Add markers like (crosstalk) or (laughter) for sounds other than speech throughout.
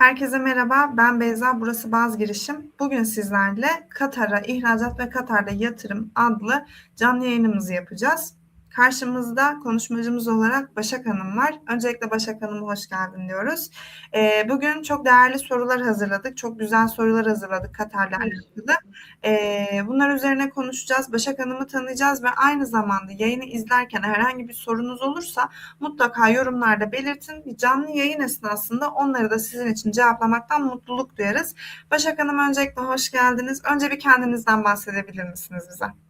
Herkese merhaba, ben Beyza, burası Baz Girişim. Bugün sizlerle Katar'a ihracat ve Katar'da yatırım adlı canlı yayınımızı yapacağız. Karşımızda konuşmacımız olarak Başak Hanım var. Öncelikle Başak Hanım'a hoş geldin diyoruz. Ee, bugün çok değerli sorular hazırladık. Çok güzel sorular hazırladık Katar'la alakalı. Ee, bunlar üzerine konuşacağız. Başak Hanım'ı tanıyacağız ve aynı zamanda yayını izlerken herhangi bir sorunuz olursa mutlaka yorumlarda belirtin. Bir canlı yayın esnasında onları da sizin için cevaplamaktan mutluluk duyarız. Başak Hanım öncelikle hoş geldiniz. Önce bir kendinizden bahsedebilir misiniz bize?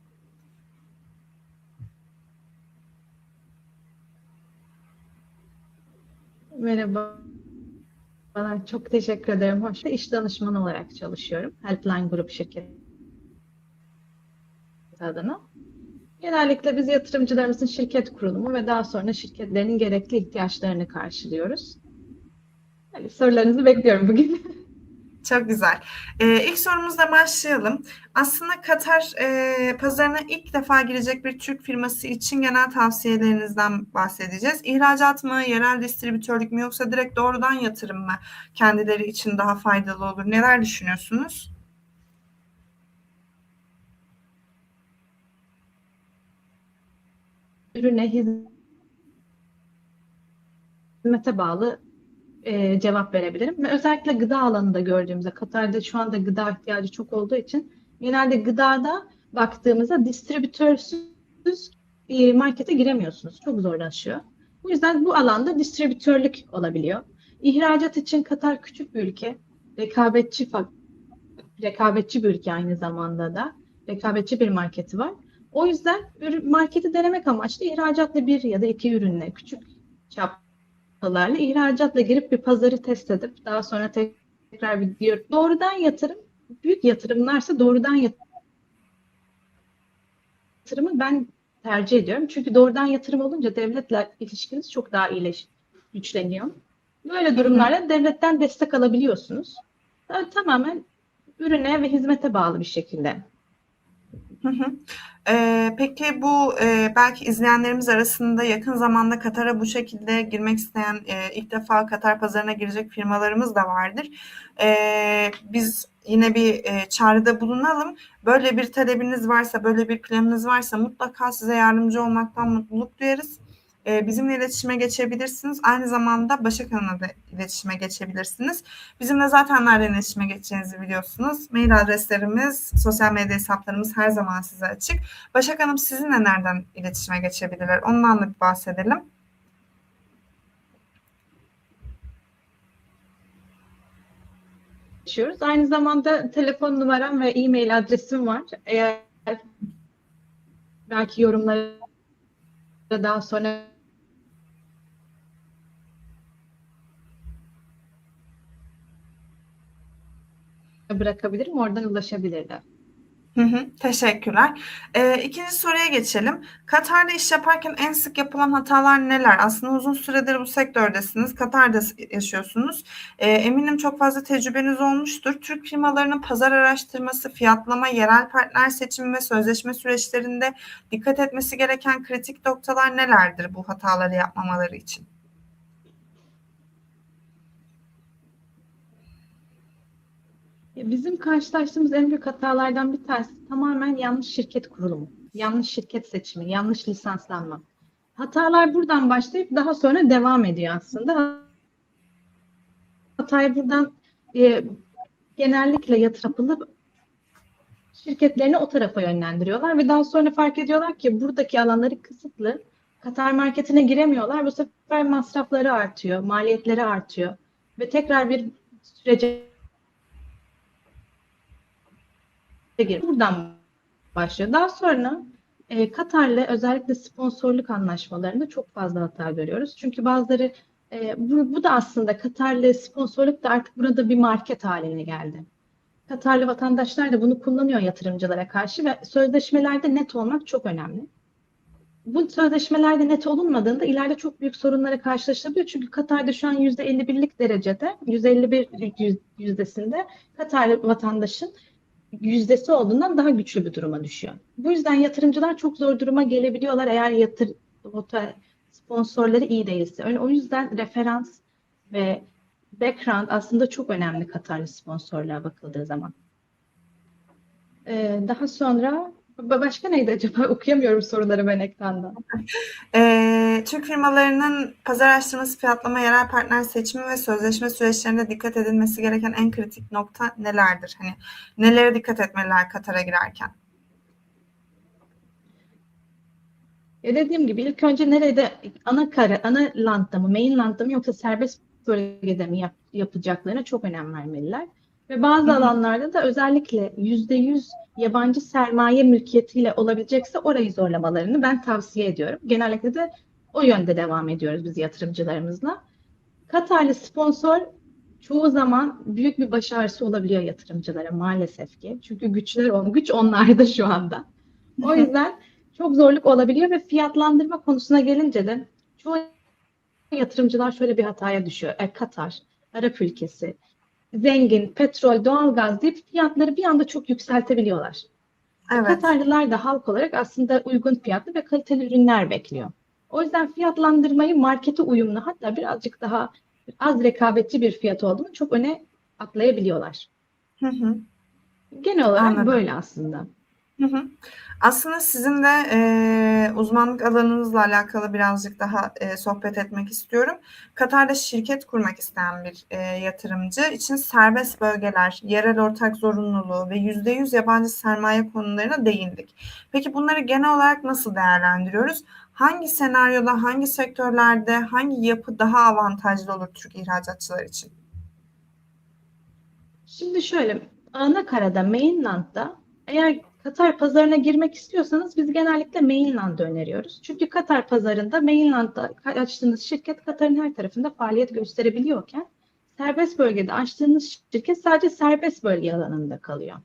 Merhaba. Bana çok teşekkür ederim. Hoş İş danışmanı olarak çalışıyorum. Helpline Grup şirketi adına. Genellikle biz yatırımcılarımızın şirket kurulumu ve daha sonra şirketlerinin gerekli ihtiyaçlarını karşılıyoruz. Yani sorularınızı bekliyorum bugün. (laughs) Çok güzel. Ee, ilk sorumuzla başlayalım. Aslında Katar e, pazarına ilk defa girecek bir Türk firması için genel tavsiyelerinizden bahsedeceğiz. İhracat mı, yerel distribütörlük mü yoksa direkt doğrudan yatırım mı kendileri için daha faydalı olur? Neler düşünüyorsunuz? Ürüne, hizmete bağlı e, cevap verebilirim. Ve özellikle gıda alanında gördüğümüzde Katar'da şu anda gıda ihtiyacı çok olduğu için genelde gıdada baktığımızda distribütörsüz e, markete giremiyorsunuz. Çok zorlaşıyor. Bu yüzden bu alanda distribütörlük olabiliyor. İhracat için Katar küçük bir ülke. Rekabetçi rekabetçi bir ülke aynı zamanda da. Rekabetçi bir marketi var. O yüzden marketi denemek amaçlı ihracatla bir ya da iki ürünle küçük çap noktalarla ihracatla girip bir pazarı test edip daha sonra tekrar bir diyor doğrudan yatırım büyük yatırımlarsa doğrudan yatırımı ben tercih ediyorum. Çünkü doğrudan yatırım olunca devletle ilişkiniz çok daha iyileş, güçleniyor. Böyle durumlarda devletten destek alabiliyorsunuz. Yani tamamen ürüne ve hizmete bağlı bir şekilde. Peki bu belki izleyenlerimiz arasında yakın zamanda Katar'a bu şekilde girmek isteyen ilk defa Katar pazarına girecek firmalarımız da vardır. Biz yine bir e, çağrıda bulunalım. Böyle bir talebiniz varsa, böyle bir planınız varsa mutlaka size yardımcı olmaktan mutluluk duyarız. E, bizimle iletişime geçebilirsiniz. Aynı zamanda Başak Hanım'la da iletişime geçebilirsiniz. Bizimle zaten nereden iletişime geçeceğinizi biliyorsunuz. Mail adreslerimiz, sosyal medya hesaplarımız her zaman size açık. Başak Hanım sizinle nereden iletişime geçebilirler? Ondan da bir bahsedelim. Geçiyoruz. Aynı zamanda telefon numaram ve e-mail adresim var. Eğer belki yorumlara daha sonra bırakabilirim. Oradan ulaşabilirler. Hı hı, teşekkürler. Ee, ikinci soruya geçelim. Katar'da iş yaparken en sık yapılan hatalar neler? Aslında uzun süredir bu sektördesiniz. Katar'da yaşıyorsunuz. Ee, eminim çok fazla tecrübeniz olmuştur. Türk firmalarının pazar araştırması, fiyatlama, yerel partner seçimi ve sözleşme süreçlerinde dikkat etmesi gereken kritik noktalar nelerdir bu hataları yapmamaları için? Bizim karşılaştığımız en büyük hatalardan bir tanesi tamamen yanlış şirket kurulumu, yanlış şirket seçimi, yanlış lisanslanma. Hatalar buradan başlayıp daha sonra devam ediyor aslında. Hatayı buradan e, genellikle yatırılıp şirketlerini o tarafa yönlendiriyorlar ve daha sonra fark ediyorlar ki buradaki alanları kısıtlı. Katar marketine giremiyorlar. Bu sefer masrafları artıyor, maliyetleri artıyor ve tekrar bir sürece gir. Buradan başlıyor. Daha sonra e, Katar'la özellikle sponsorluk anlaşmalarında çok fazla hata görüyoruz. Çünkü bazıları e, bu, bu da aslında Katar'la sponsorluk da artık burada bir market haline geldi. Katarlı vatandaşlar da bunu kullanıyor yatırımcılara karşı ve sözleşmelerde net olmak çok önemli. Bu sözleşmelerde net olunmadığında ileride çok büyük sorunlara karşılaşılabiliyor. Çünkü Katar'da şu an %51'lik derecede, %51 yüzdesinde Katarlı vatandaşın yüzdesi olduğundan daha güçlü bir duruma düşüyor. Bu yüzden yatırımcılar çok zor duruma gelebiliyorlar eğer yatır sponsorları iyi değilse. Öyle, o yüzden referans ve background aslında çok önemli Katarlı sponsorluğa bakıldığı zaman. Ee, daha sonra ba- başka neydi acaba? (laughs) Okuyamıyorum soruları ben ekranda. Ee, Türk firmalarının pazar araştırması, fiyatlama, yerel partner seçimi ve sözleşme süreçlerinde dikkat edilmesi gereken en kritik nokta nelerdir? Hani nelere dikkat etmeliler Katar'a girerken? Ya dediğim gibi ilk önce nerede ana kara, ana landda mı, mainlandda mı yoksa serbest bölgede mi yap- yapacaklarına çok önem vermeliler. Ve bazı Hı hı. alanlarda da özellikle yüzde yüz yabancı sermaye mülkiyetiyle olabilecekse orayı zorlamalarını ben tavsiye ediyorum. Genellikle de o yönde devam ediyoruz biz yatırımcılarımızla. Katarlı sponsor çoğu zaman büyük bir baş ağrısı olabiliyor yatırımcılara maalesef ki. Çünkü güçler on, güç onlarda şu anda. O (laughs) yüzden çok zorluk olabiliyor ve fiyatlandırma konusuna gelince de çoğu yatırımcılar şöyle bir hataya düşüyor. E, Katar, Arap ülkesi, zengin, petrol, doğalgaz deyip fiyatları bir anda çok yükseltebiliyorlar. Evet. Katarlılar da halk olarak aslında uygun fiyatlı ve kaliteli ürünler bekliyor. O yüzden fiyatlandırmayı markete uyumlu hatta birazcık daha az rekabetçi bir fiyat olduğunu çok öne atlayabiliyorlar. Hı hı. Genel olarak Anladım. böyle aslında. Hı hı. Aslında sizin de e, uzmanlık alanınızla alakalı birazcık daha e, sohbet etmek istiyorum. Katar'da şirket kurmak isteyen bir e, yatırımcı için serbest bölgeler, yerel ortak zorunluluğu ve %100 yabancı sermaye konularına değindik. Peki bunları genel olarak nasıl değerlendiriyoruz? Hangi senaryoda, hangi sektörlerde, hangi yapı daha avantajlı olur Türk ihracatçılar için? Şimdi şöyle, ana karada, mainland'da eğer Katar pazarına girmek istiyorsanız biz genellikle mainland'ı öneriyoruz. Çünkü Katar pazarında mainland'da açtığınız şirket Katar'ın her tarafında faaliyet gösterebiliyorken serbest bölgede açtığınız şirket sadece serbest bölge alanında kalıyor.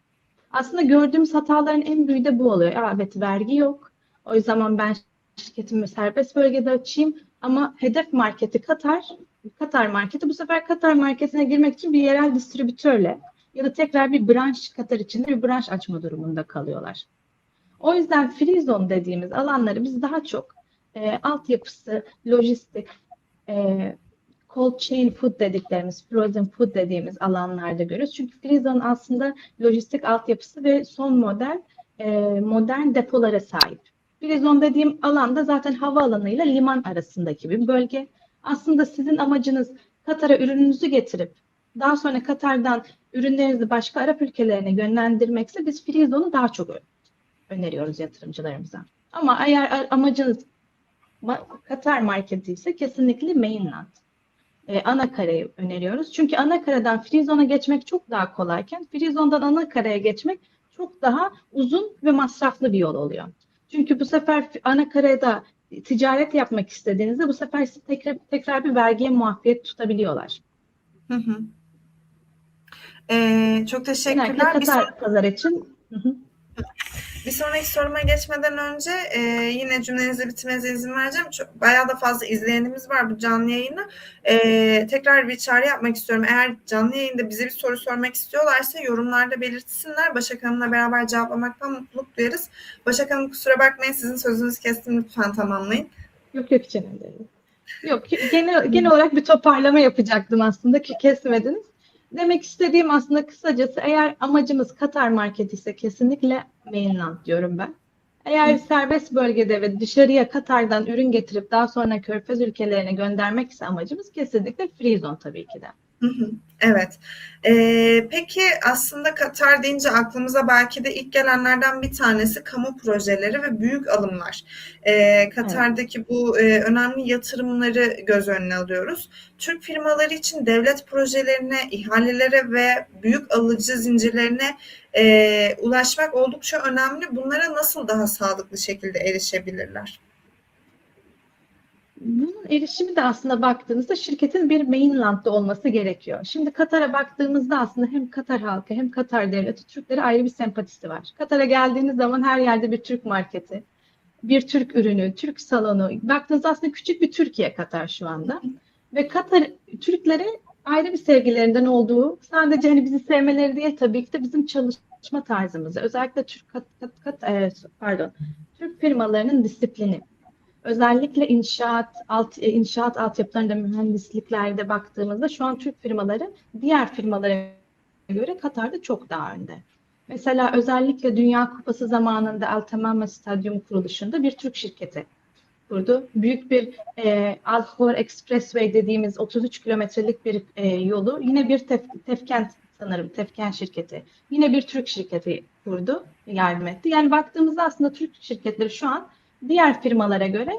Aslında gördüğümüz hataların en büyüğü de bu oluyor. Evet vergi yok. O zaman ben şirketimi serbest bölgede açayım ama hedef marketi Katar, Katar marketi bu sefer Katar marketine girmek için bir yerel distribütörle ya da tekrar bir branş Katar içinde bir branş açma durumunda kalıyorlar. O yüzden free zone dediğimiz alanları biz daha çok e, altyapısı, lojistik, e, cold chain food dediklerimiz, frozen food dediğimiz alanlarda görüyoruz. Çünkü free zone aslında lojistik altyapısı ve son model e, modern depolara sahip. Free zone dediğim alanda zaten havaalanıyla liman arasındaki bir bölge. Aslında sizin amacınız Katar'a ürününüzü getirip daha sonra Katar'dan ürünlerinizi başka Arap ülkelerine yönlendirmekse biz free zone'u daha çok öneriyoruz yatırımcılarımıza. Ama eğer amacınız ma- Katar marketi ise kesinlikle mainland. Ee, ana kareyi öneriyoruz. Çünkü ana kareden free zone'a geçmek çok daha kolayken free zone'dan ana kareye geçmek çok daha uzun ve masraflı bir yol oluyor. Çünkü bu sefer ana karada ticaret yapmak istediğinizde bu sefer sizi tekrar, tekrar bir vergiye muafiyet tutabiliyorlar. Hı hı. E, çok Genellikle teşekkürler. Bir Katar pazar için hı hı. Bir sonraki soruma geçmeden önce e, yine cümlenizi bitirmenize izin vereceğim. Çok, bayağı da fazla izleyenimiz var bu canlı yayını. E, tekrar bir çağrı yapmak istiyorum. Eğer canlı yayında bize bir soru sormak istiyorlarsa yorumlarda belirtsinler. Başak Hanım'la beraber cevaplamaktan mutluluk duyarız. Başak Hanım kusura bakmayın sizin sözünüzü kestim lütfen tamamlayın. Yok yok hiç önemli değil. Yok genel, genel olarak bir toparlama yapacaktım aslında ki kesmediniz. Demek istediğim aslında kısacası eğer amacımız Katar marketi ise kesinlikle mainland diyorum ben. Eğer Hı. serbest bölgede ve dışarıya Katar'dan ürün getirip daha sonra Körfez ülkelerine göndermek ise amacımız kesinlikle free zone tabii ki de. Evet. Ee, peki aslında Katar deyince aklımıza belki de ilk gelenlerden bir tanesi kamu projeleri ve büyük alımlar. Ee, Katar'daki bu e, önemli yatırımları göz önüne alıyoruz. Türk firmaları için devlet projelerine, ihalelere ve büyük alıcı zincirlerine e, ulaşmak oldukça önemli. Bunlara nasıl daha sağlıklı şekilde erişebilirler? Bunun erişimi de aslında baktığınızda şirketin bir mainland'da olması gerekiyor. Şimdi Katar'a baktığımızda aslında hem Katar halkı hem Katar devleti Türklere ayrı bir sempatisi var. Katar'a geldiğiniz zaman her yerde bir Türk marketi, bir Türk ürünü, Türk salonu. Baktığınızda aslında küçük bir Türkiye Katar şu anda. Ve Katar Türklere ayrı bir sevgilerinden olduğu sadece hani bizi sevmeleri değil tabii ki de bizim çalışma tarzımızı. Özellikle Türk kat, kat, kat, e, pardon Türk firmalarının disiplini. Özellikle inşaat, alt, e, inşaat altyapılarında, mühendisliklerde baktığımızda şu an Türk firmaları diğer firmalara göre Katar'da çok daha önde. Mesela özellikle Dünya Kupası zamanında El Tamama Stadyum kuruluşunda bir Türk şirketi kurdu. Büyük bir e, Al-Khor Expressway dediğimiz 33 kilometrelik bir e, yolu yine bir tef, Tefkent sanırım Tefkent şirketi. Yine bir Türk şirketi kurdu, yardım etti. Yani baktığımızda aslında Türk şirketleri şu an diğer firmalara göre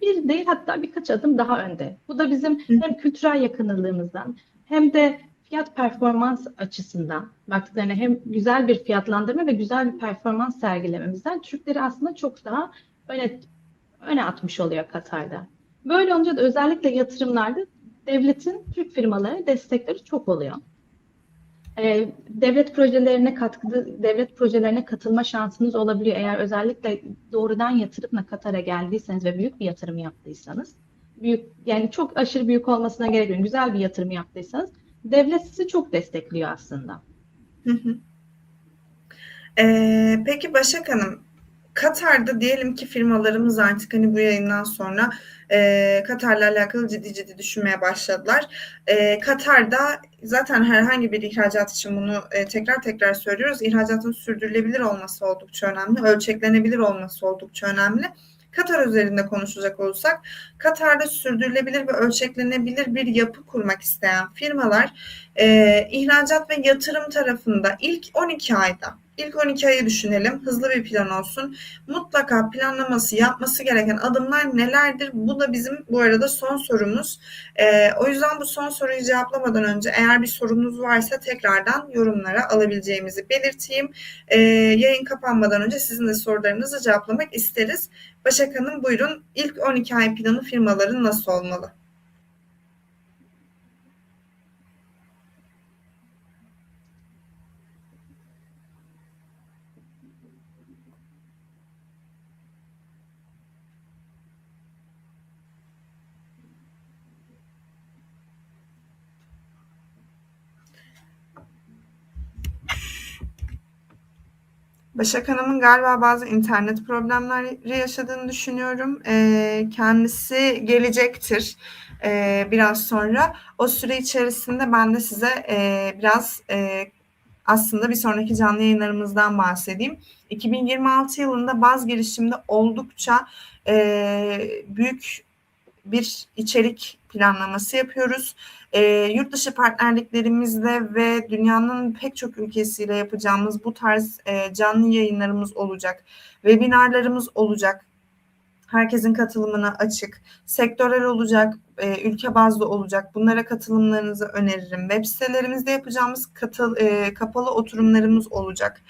bir değil hatta birkaç adım daha önde. Bu da bizim hem kültürel yakınlığımızdan hem de fiyat performans açısından baktıklarına hem güzel bir fiyatlandırma ve güzel bir performans sergilememizden Türkleri aslında çok daha öne öne atmış oluyor Katar'da. Böyle olunca da özellikle yatırımlarda devletin Türk firmaları destekleri çok oluyor. Ee, devlet projelerine katkı, devlet projelerine katılma şansınız olabiliyor. Eğer özellikle doğrudan yatırımla Katar'a geldiyseniz ve büyük bir yatırım yaptıysanız, büyük yani çok aşırı büyük olmasına gerek yok. Güzel bir yatırım yaptıysanız devlet sizi çok destekliyor aslında. Hı hı. Ee, peki Başak Hanım, Katar'da diyelim ki firmalarımız artık hani bu yayından sonra e, Katar'la alakalı ciddi ciddi düşünmeye başladılar. E, Katar'da zaten herhangi bir ihracat için bunu e, tekrar tekrar söylüyoruz. İhracatın sürdürülebilir olması oldukça önemli, ölçeklenebilir olması oldukça önemli. Katar üzerinde konuşacak olursak, Katar'da sürdürülebilir ve ölçeklenebilir bir yapı kurmak isteyen firmalar e, ihracat ve yatırım tarafında ilk 12 ayda İlk 12 ayı düşünelim. Hızlı bir plan olsun. Mutlaka planlaması, yapması gereken adımlar nelerdir? Bu da bizim bu arada son sorumuz. Ee, o yüzden bu son soruyu cevaplamadan önce eğer bir sorunuz varsa tekrardan yorumlara alabileceğimizi belirteyim. Ee, yayın kapanmadan önce sizin de sorularınızı cevaplamak isteriz. Başak Hanım buyurun. İlk 12 ay planı firmaların nasıl olmalı? Başak Hanım'ın galiba bazı internet problemleri yaşadığını düşünüyorum. Ee, kendisi gelecektir ee, biraz sonra. O süre içerisinde ben de size e, biraz e, aslında bir sonraki canlı yayınlarımızdan bahsedeyim. 2026 yılında baz girişimde oldukça e, büyük bir içerik planlaması yapıyoruz. E, yurt dışı partnerliklerimizle ve dünyanın pek çok ülkesiyle yapacağımız bu tarz e, canlı yayınlarımız olacak. Webinarlarımız olacak. Herkesin katılımına açık. Sektörel olacak, e, ülke bazlı olacak. Bunlara katılımlarınızı öneririm. Web sitelerimizde yapacağımız katıl, e, kapalı oturumlarımız olacak.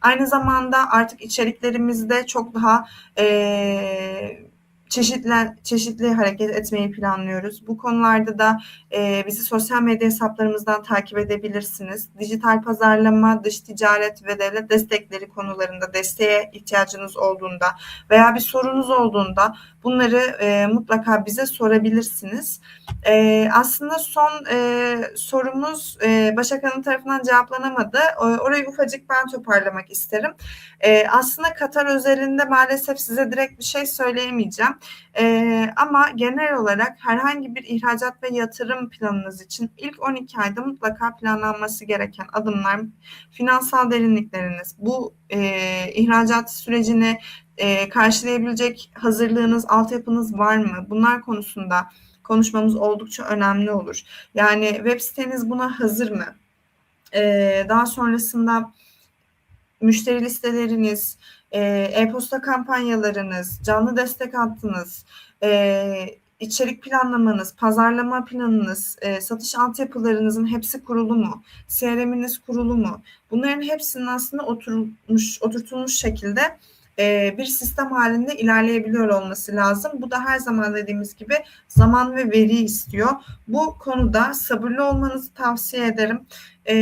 Aynı zamanda artık içeriklerimizde çok daha e, çeşitli çeşitli hareket etmeyi planlıyoruz. Bu konularda da e, bizi sosyal medya hesaplarımızdan takip edebilirsiniz. Dijital pazarlama, dış ticaret ve devlet destekleri konularında desteğe ihtiyacınız olduğunda veya bir sorunuz olduğunda bunları e, mutlaka bize sorabilirsiniz. E, aslında son e, sorumuz e, Başak Hanım tarafından cevaplanamadı. Orayı ufacık ben toparlamak isterim. E, aslında Katar özelinde maalesef size direkt bir şey söyleyemeyeceğim. E, ama genel olarak herhangi bir ihracat ve yatırım planınız için ilk 12 ayda mutlaka planlanması gereken adımlar, finansal derinlikleriniz, bu e, ihracat sürecini e, karşılayabilecek hazırlığınız, altyapınız var mı? Bunlar konusunda konuşmamız oldukça önemli olur. Yani web siteniz buna hazır mı? E, daha sonrasında müşteri listeleriniz, e, e-posta kampanyalarınız, canlı destek hattınız, e, içerik planlamanız, pazarlama planınız, e, satış altyapılarınızın hepsi kurulu mu? CRM'iniz kurulu mu? Bunların hepsinin aslında oturmuş, oturtulmuş şekilde e, bir sistem halinde ilerleyebiliyor olması lazım. Bu da her zaman dediğimiz gibi zaman ve veri istiyor. Bu konuda sabırlı olmanızı tavsiye ederim. Ee,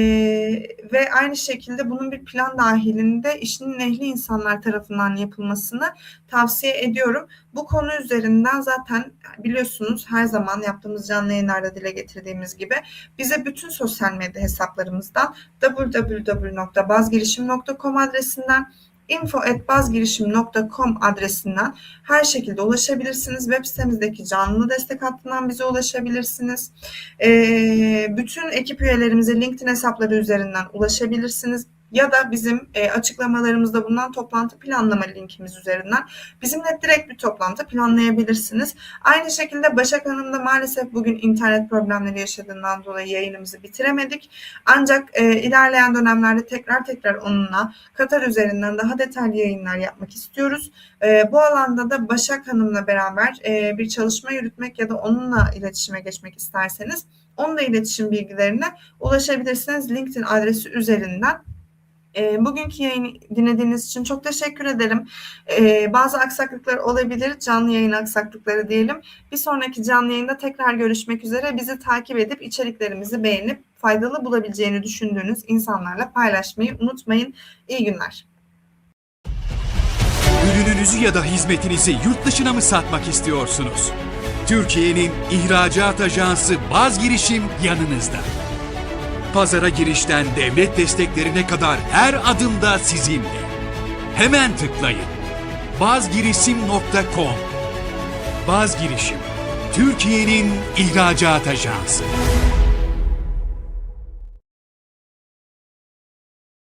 ve aynı şekilde bunun bir plan dahilinde işinin ehli insanlar tarafından yapılmasını tavsiye ediyorum. Bu konu üzerinden zaten biliyorsunuz her zaman yaptığımız canlı yayınlarda dile getirdiğimiz gibi bize bütün sosyal medya hesaplarımızdan www.bazgirişim.com adresinden info.bazgirişim.com adresinden her şekilde ulaşabilirsiniz. Web sitemizdeki canlı destek hattından bize ulaşabilirsiniz. Ee, bütün ekip üyelerimize LinkedIn hesapları üzerinden ulaşabilirsiniz. Ya da bizim e, açıklamalarımızda bulunan toplantı planlama linkimiz üzerinden bizimle direkt bir toplantı planlayabilirsiniz. Aynı şekilde Başak Hanım da maalesef bugün internet problemleri yaşadığından dolayı yayınımızı bitiremedik. Ancak e, ilerleyen dönemlerde tekrar tekrar onunla Katar üzerinden daha detaylı yayınlar yapmak istiyoruz. E, bu alanda da Başak Hanım'la beraber e, bir çalışma yürütmek ya da onunla iletişime geçmek isterseniz onunla iletişim bilgilerine ulaşabilirsiniz LinkedIn adresi üzerinden. E, bugünkü yayını dinlediğiniz için çok teşekkür ederim. E, bazı aksaklıklar olabilir, canlı yayın aksaklıkları diyelim. Bir sonraki canlı yayında tekrar görüşmek üzere. Bizi takip edip içeriklerimizi beğenip faydalı bulabileceğini düşündüğünüz insanlarla paylaşmayı unutmayın. İyi günler. Ürününüzü ya da hizmetinizi yurt dışına mı satmak istiyorsunuz? Türkiye'nin ihracat ajansı Baz Girişim yanınızda. Pazara girişten devlet desteklerine kadar her adımda sizinle. Hemen tıklayın. bazgirişim.com Baz Girişim, Türkiye'nin ihracat ajansı.